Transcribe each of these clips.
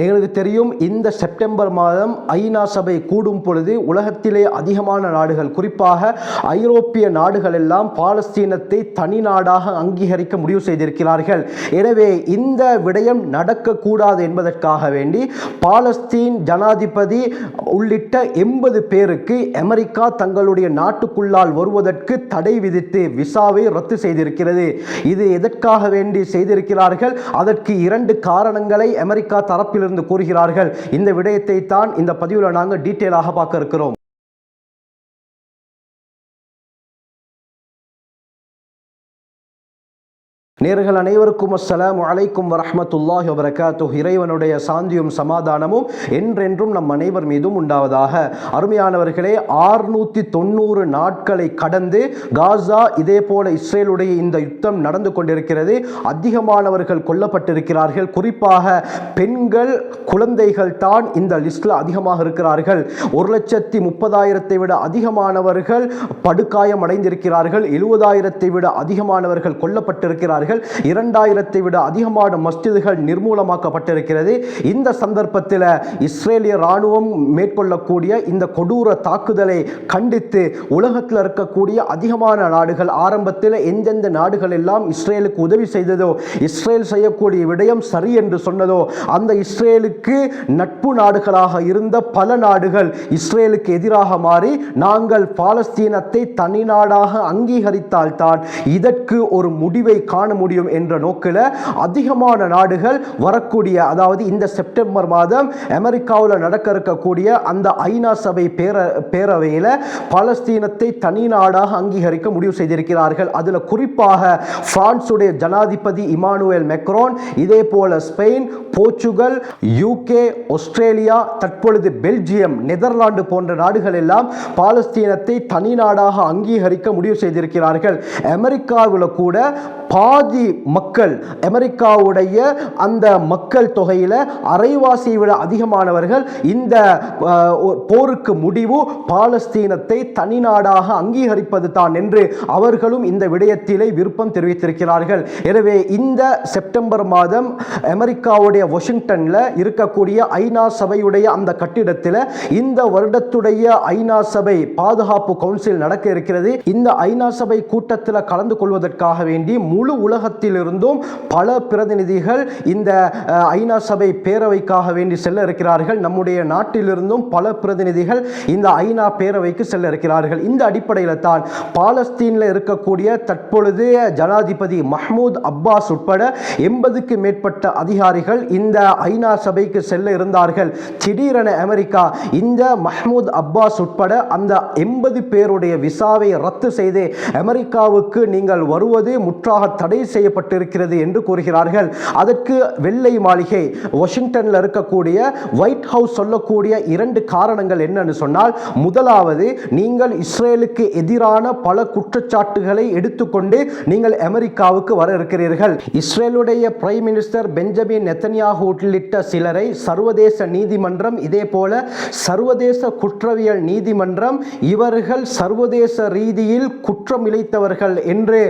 எங்களுக்கு தெரியும் இந்த செப்டம்பர் மாதம் ஐநா சபை கூடும் பொழுது உலகத்திலே அதிகமான நாடுகள் குறிப்பாக ஐரோப்பிய நாடுகள் எல்லாம் பாலஸ்தீனத்தை தனி நாடாக அங்கீகரிக்க முடிவு செய்திருக்கிறார்கள். எனவே இந்த விடயம் நடக்கக்கூடாது என்பதற்காக வேண்டி பாலஸ்தீன் ஜனாதிபதி உள்ளிட்ட எண்பது பேருக்கு அமெரிக்கா தங்களுடைய நாட்டுக்குள்ளால் வருவதற்கு தடை விதித்து விசாவை ரத்து செய்திருக்கிறது. இது எதற்காக வேண்டி செய்திருக்கிறார்கள்? அதற்கு இரண்டு காரணங்களை அமெரிக்கா தரப்பில் இருந்து கூறுகிறார்கள். இந்த விடயத்தை தான் இந்த பதிவில் நாங்கள் டீட்டெயிலாக பார்க்க இருக்கிறோம். நேர்கள் அனைவருக்கும் அஸ்ஸலாமு அலைக்கும் வரமத்துல்லாஹி வபரகாத்து இறைவனுடைய சாந்தியும் சமாதானமும் என்றென்றும் நம் அனைவர் மீதும் உண்டாவதாக. அருமையானவர்களே ஆறுநூற்றி தொண்ணூறு நாட்களை கடந்து காசா இதே போல இஸ்ரேலுடைய இந்த யுத்தம் நடந்து கொண்டிருக்கிறது. அதிகமானவர்கள் கொல்லப்பட்டிருக்கிறார்கள். குறிப்பாக பெண்கள் குழந்தைகள் தான் இந்த லிஸ்டில் அதிகமாக இருக்கிறார்கள். ஒரு லட்சத்தி முப்பதாயிரத்தை விட அதிகமானவர்கள் படுகாயம் அடைந்திருக்கிறார்கள் எழுபதாயிரத்தை விட அதிகமானவர்கள் கொல்லப்பட்டிருக்கிறார்கள். இரண்டாயிரத்தை விட அதிகமான மஸ்ஜிதுகள் நிர்மூலமாக்கப்பட்டிருக்கிறது. இந்த சந்தர்ப்பத்தில் இஸ்ரேலிய ராணுவம் மேற்கொள்ளக்கூடிய இந்த கொடூர தாக்குதலை கண்டித்து உலகத்தில் இருக்கக்கூடிய அதிகமான நாடுகள் ஆரம்பத்தில் எந்தெந்த நாடுகள் எல்லாம் இஸ்ரேலுக்கு உதவி செய்ததோ இஸ்ரேல் செய்யக்கூடிய விடயம் சரி என்று சொன்னதோ அந்த இஸ்ரேலுக்கு நட்பு நாடுகளாக இருந்த பல நாடுகள் இஸ்ரேலுக்கு எதிராக மாறி நாங்கள் பாலஸ்தீனத்தை தனி நாடாக அங்கீகரித்தால்தான் இதற்கு ஒரு முடிவை காண முடியும் என்ற நோக்கில் அதிகமான நாடுகள் வரக்கூடிய அதாவது இந்த செப்டம்பர் மாதம் அமெரிக்காவில் நடக்க இருக்கக்கூடிய அந்த ஐநா சபை பேர பேரவையில் பாலஸ்தீனத்தை தனி நாடாக அங்கீகரிக்க முடிவு செய்திருக்கிறார்கள். அதில் குறிப்பாக பிரான்சுடைய ஜனாதிபதி இமானுவேல் மெக்ரோன் இதே போல ஸ்பெயின் போர்ச்சுகல் யூகே ஆஸ்திரேலியா தற்பொழுது பெல்ஜியம் நெதர்லாந்து போன்ற நாடுகள் எல்லாம் பாலஸ்தீனத்தை தனி நாடாக அங்கீகரிக்க முடிவு செய்திருக்கிறார்கள். அமெரிக்காவில் கூட பாதி மக்கள் அமெரிக்காவுடைய அந்த மக்கள் தொகையில் அரைவாசியை விட அதிகமானவர்கள் இந்த போருக்கு முடிவு பாலஸ்தீனத்தை தனி நாடாக அங்கீகரிப்பது தான் என்று அவர்களும் இந்த விடயத்திலே விருப்பம் தெரிவித்திருக்கிறார்கள். எனவே இந்த செப்டம்பர் மாதம் அமெரிக்காவுடைய வாஷிங்டனில் இருக்கக்கூடிய ஐநா சபையுடைய அந்த கட்டிடத்தில் இந்த வருடத்துடைய ஐநா சபை பாதுகாப்பு கவுன்சில் நடக்க இருக்கிறது. இந்த ஐநா சபை கூட்டத்தில் கலந்து கொள்வதற்காக வேண்டி முழு உலக உலகத்திலிருந்தும் பல பிரதிநிதிகள் இந்த ஐநா சபை பேரவைக்காக வேண்டி செல்ல இருக்கிறார்கள். நம்முடைய நாட்டிலிருந்தும் பல பிரதிநிதிகள் இந்த ஐநா பேரவைக்கு செல்ல இருக்கிறார்கள். இந்த அடிப்படையில் தான் பாலஸ்தீனில் இருக்கக்கூடிய தற்பொழுது ஜனாதிபதி மஹ்மூத் அப்பாஸ் உட்பட எண்பதுக்கு மேற்பட்ட அதிகாரிகள் இந்த ஐநா சபைக்கு செல்ல இருந்தார்கள். திடீரென அமெரிக்கா இந்த மஹ்மூத் அப்பாஸ் உட்பட அந்த எண்பது பேருடைய விசாவை ரத்து செய்து அமெரிக்காவுக்கு நீங்கள் வருவது முற்றாக தடை செய்யப்பட்டிருக்கிறது என்று கூறுகிறார்கள். அதற்கு வெள்ளை மாளிகை வாஷிங்டனில் இருக்கக்கூடிய ஒயிட் ஹவுஸ் சொல்லக்கூடிய இரண்டு காரணங்கள் என்னன்னு சொன்னால் முதலாவது நீங்கள் இஸ்ரேலுக்கு எதிரான பல குற்றச்சாட்டுகளை எடுத்துக்கொண்டு நீங்கள் அமெரிக்காவுக்கு வர இருக்கிறீர்கள். இஸ்ரேலுடைய பிரைம் மினிஸ்டர் பெஞ்சமின் நெத்தன்யாகு உள்ளிட்ட சிலரை சர்வதேச நீதிமன்றம் இதே போல சர்வதேச குற்றவியல் நீதிமன்றம் இவர்கள் சர்வதேச ரீதியில் குற்றம் இழைத்தவர்கள் என்று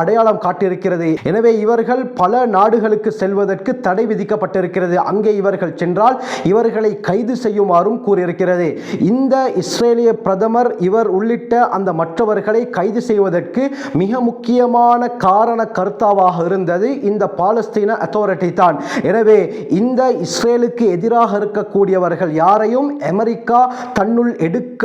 அடையாளம் காட்டியிருக்கிறார் இருக்கிறது. எனவே இவர்கள் பல நாடுகளுக்கு செல்வதற்கு தடை விதிக்கப்பட்டிருக்கிறது. அங்கே இவர்கள் சென்றால் இவர்களை கைது செய்யுமாறும் கூறியிருக்கிறது. இந்த இஸ்ரேலிய பிரதமர் இவர் உள்ளிட்ட அந்த மற்றவர்களை கைது செய்வதற்கு மிக முக்கியமான காரண கருத்தாவாக இருந்தது இந்த பாலஸ்தீன அத்தாரிட்டி தான். எனவே இந்த இஸ்ரேலுக்கு எதிராக இருக்கக்கூடியவர்கள் யாரையும் அமெரிக்கா தன்னுள் எடுக்க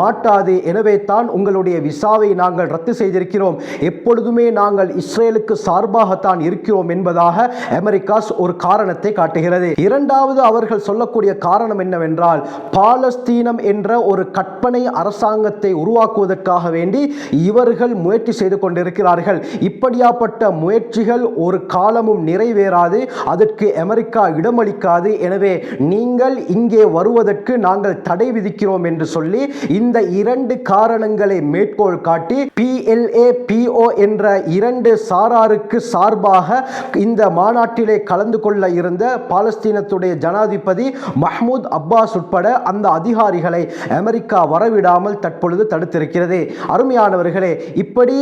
மாட்டாது. எனவே தான் உங்களுடைய விசாவை நாங்கள் ரத்து செய்திருக்கிறோம். எப்பொழுதுமே நாங்கள் இஸ்ரேலுக்கு சார்பாகத்தான் இருக்கிறோம் என்பதாக அமெரிக்காஸ் ஒரு காரணத்தை காட்டுகிறது. இரண்டாவது அவர்கள் சொல்லக்கூடிய காரணம் என்னவென்றால் பாலஸ்தீனம் என்ற ஒரு கற்பனை அரசாங்கத்தை உருவாக்குவதற்காக வேண்டி இவர்கள் முயற்சி செய்து கொண்டிருக்கிறார்கள். இப்படியாப்பட்ட முயற்சிகள் ஒரு காலமும் நிறைவேறாது அதற்கு அமெரிக்கா இடமளிக்காது. எனவே நீங்கள் இங்கே வருவதற்கு நாங்கள் தடை விதிக்கிறோம் என்று சொல்லி இந்த இரண்டு காரணங்களை மேற்கோள் காட்டி பிஎல்ஏ பிஓ என்ற இரண்டு சார சாராருக்கு சார்பாக இந்த மாநாட்டிலே கலந்து கொள்ள இருந்த பாலஸ்தீனத்துடைய ஜனாதிபதி மஹ்மூத் அப்பாஸ் உட்பட அந்த அதிகாரிகளை அமெரிக்கா வரவிடாமல் தற்பொழுது தடுத்திருக்கிறது. அருமையானவர்களே இப்படி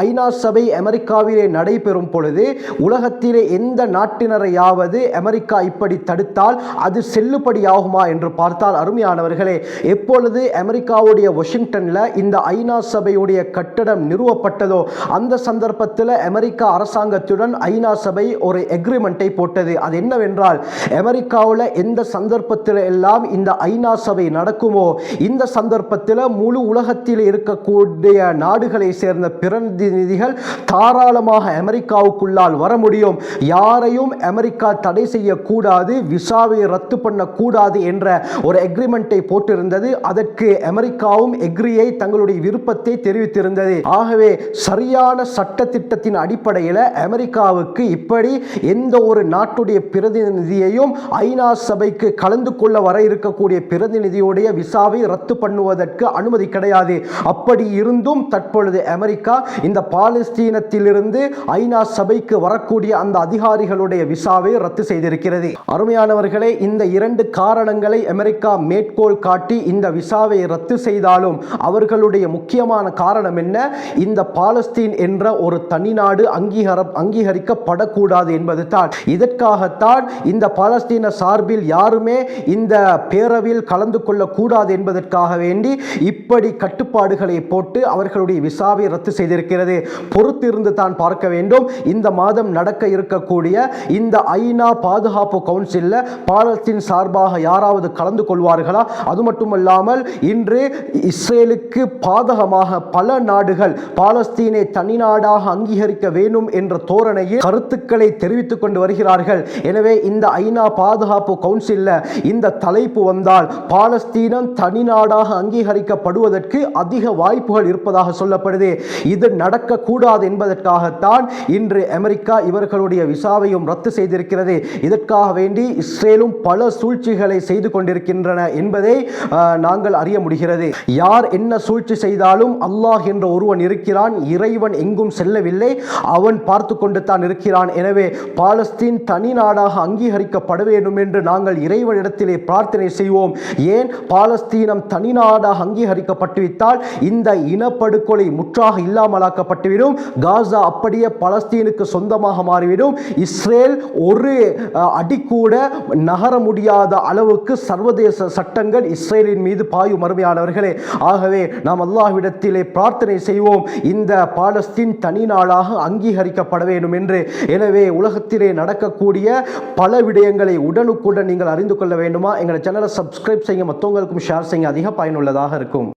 ஐநா சபை அமெரிக்காவிலே நடைபெறும் பொழுது உலகத்திலே எந்த நாட்டினரையாவது அமெரிக்கா இப்படி தடுத்தால் அது செல்லுபடியாகுமா என்று பார்த்தால் அருமையானவர்களே எப்பொழுது அமெரிக்காவுடைய வாஷிங்டன்ல இந்த ஐநா சபையுடைய கட்டடம் நிறுவப்பட்டதோ அந்த சந்தர்ப்பத்தில் அமெரிக்கா அமெரிக்கா அரசாங்கத்துடன் ஐநா சபை ஒரு எக்ரிமெண்ட்டை போட்டது. அது என்னவென்றால் அமெரிக்காவில் எந்த சந்தர்ப்பத்தில் எல்லாம் இந்த ஐநா சபை நடக்குமோ இந்த சந்தர்ப்பத்தில் முழு உலகத்தில் இருக்கக்கூடிய நாடுகளை சேர்ந்த பிரதிநிதிகள் தாராளமாக அமெரிக்காவுக்குள்ளால் வர முடியும். யாரையும் அமெரிக்கா தடை செய்யக்கூடாது விசாவை ரத்து பண்ணக்கூடாது என்ற ஒரு எக்ரிமெண்ட்டை போட்டிருந்தது. அதற்கு அமெரிக்காவும் எக்ரியை தங்களுடைய விருப்பத்தை தெரிவித்திருந்தது. ஆகவே சரியான சட்ட திட்டத்தின் அடிப்படையில் அமெரிக்காவுக்கு இப்படி எந்த ஒரு நாட்டுடைய பிரதிநிதியையும் ஐநா சபைக்கு கலந்து கொள்ள வர இருக்கக்கூடிய பிரதிநிதியுடைய விசாவை ரத்து பண்ணுவதற்கு அனுமதி கிடையாது. அப்படி இருந்தும் தற்பொழுது அமெரிக்கா இந்த பாலஸ்தீனத்திலிருந்து ஐநா சபைக்கு வரக்கூடிய அந்த அதிகாரிகளுடைய விசாவை ரத்து செய்திருக்கிறது. அருமையானவர்களே இந்த இரண்டு காரணங்களை அமெரிக்கா மேற்கோள் காட்டி இந்த விசாவை ரத்து செய்தாலும் அவர்களுடைய முக்கியமான காரணம் என்ன? இந்த பாலஸ்தீன் என்ற ஒரு தனிநாடு அங்கீகாரம் அங்கீகரிக்கப்படக்கூடாது என்பது தான் இதற்காகத்தான் இந்த பாலஸ்தீன சார்பில் யாருமே இந்த பேரவையில் கலந்து கொள்ளக்கூடாது என்பதற்காக வேண்டி இப்படி கட்டுப்பாடுகளை போட்டு அவர்களுடைய விசாவை ரத்து செய்திருக்கிறது. பொறுத்திருந்து தான் பார்க்க வேண்டும். இந்த மாதம் நடக்க இருக்கக்கூடிய இந்த ஐநா பாதுகாப்பு கவுன்சிலில் பாலஸ்தீன் சார்பாக யாராவது கலந்து கொள்வார்களா? அது மட்டுமல்லாமல் இன்று இஸ்ரேலுக்கு பாதகமாக பல நாடுகள் பாலஸ்தீனை தனிநாடாக அங்கீகரிக்க வேண்டும் என்ற தோரணையில் கருத்துக்களை தெரிவித்துக் கொண்டு வருகிறார்கள். எனவே இந்த ஐநா பாதுகாப்பு கவுன்சிலில் இந்த தலைப்பு வந்தால் பாலஸ்தீனம் தனி நாடாக அங்கீகரிக்கப்படுவதற்கு அதிக வாய்ப்புகள் இருப்பதாக சொல்லப்படுது. இது நடக்கக்கூடாது என்பதற்காகத்தான் இன்று அமெரிக்கா இவர்களுடைய விசாவையும் ரத்து செய்திருக்கிறது. இதற்காக வேண்டி இஸ்ரேலும் பல சூழ்ச்சிகளை செய்து கொண்டிருக்கின்றன என்பதை நாங்கள் அறிய முடிகிறது. யார் என்ன சூழ்ச்சி செய்தாலும் அல்லாஹ் என்ற ஒருவன் இருக்கிறான். இறைவன் எங்கும் செல்லவில்லை. அவன் பார்த்து கொண்டு தான் இருக்கிறான். எனவே பாலஸ்தீன் தனி நாடாக அங்கீகரிக்கப்பட வேண்டும் என்று நாங்கள் இறைவனிடத்திலே பிரார்த்தனை செய்வோம். ஏன்? பாலஸ்தீனம் தனி நாடாக அங்கீகரிக்கப்பட்டுவிட்டால் இந்த இனப்படுகொலை முற்றாக இல்லாமலாக்கப்பட்டுவிடும். காசா அப்படியே பலஸ்தீனுக்கு சொந்தமாக மாறிவிடும். இஸ்ரேல் ஒரு அடி கூட நகர முடியாத அளவுக்கு சர்வதேச சட்டங்கள் இஸ்ரேலின் மீது பாயும் மறுமையானவர்களே ஆகவே நாம் அல்லாஹ்விடத்திலே பிரார்த்தனை செய்வோம். இந்த பாலஸ்தீன் தனி நாளாக அங்கீகரிக்கப்பட வேண்டும் என்று எனவே உலகத்திலே நடக்கக்கூடிய பல விடயங்களை உடனுக்குடன் நீங்கள் அறிந்து கொள்ள வேண்டுமா? எங்களை சேனலை சப்ஸ்கிரைப் செய்யுங்க. மற்றவங்களுக்கும் ஷேர் செய்யுங்க. அதிக பயனுள்ளதாக இருக்கும்.